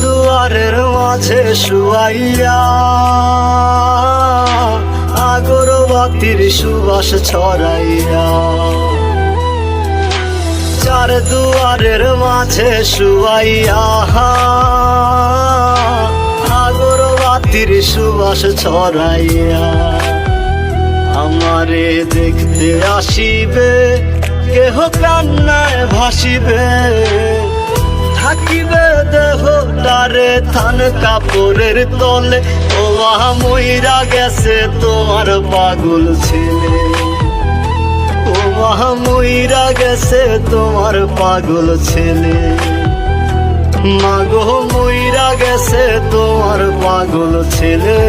দুয়ারের মাঝে শুয়াইয়া আগরবাতির সুবাস ছড়াইয়া। চার দুয়ারের মাঝে শুয়াইয়া। আগরবাতির সুবাস ছড়াইয়া। আমারে দেখতে আসিবে, কেহ কান্নায় ভাসিবে। থাকিবে দেহ তারে থান কাপড়ের তলে ও মইরা গেছে তোমার পাগল ছেলে। ও মইরা গেছে তোমার পাগল ছেলে। মাগো ময়রা গেছে তোমার পাগল ছেলে।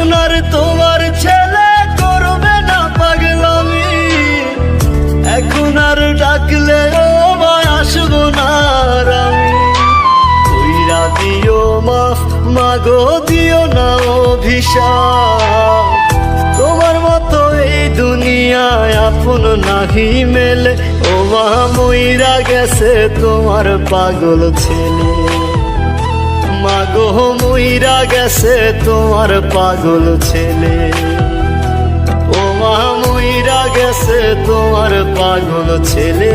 এখন আর তোমার ছেলে করবে না পাগলামি। এখন আর ডাকলে আসব না আমি কইরা মাফ, মাগো দিও না অভিশাপ। তোমার মতো এই দুনিয়ায় আপন নাহি মেলে। ও মা মইরা গেছে তোমার পাগল ছেলে। মাগো মুইরা গেছে তোমার পাগল ছেলে। ও মা মুইরা গেছে তোমার পাগল ছেলে।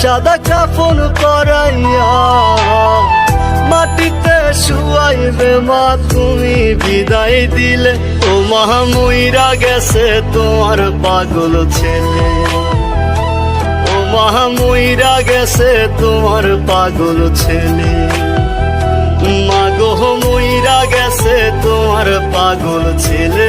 সাদা কাফন করাইয়া মাটিতে শুয়াইবে মা, তুমি বিদায় দিলে। ও মহামুইরা গেছে তোমার পাগল ছেলে। ও মহামুইরা গেছে তোমার পাগল ছেলে। মাগো মইরা গেছে তোমার পাগল ছেলে।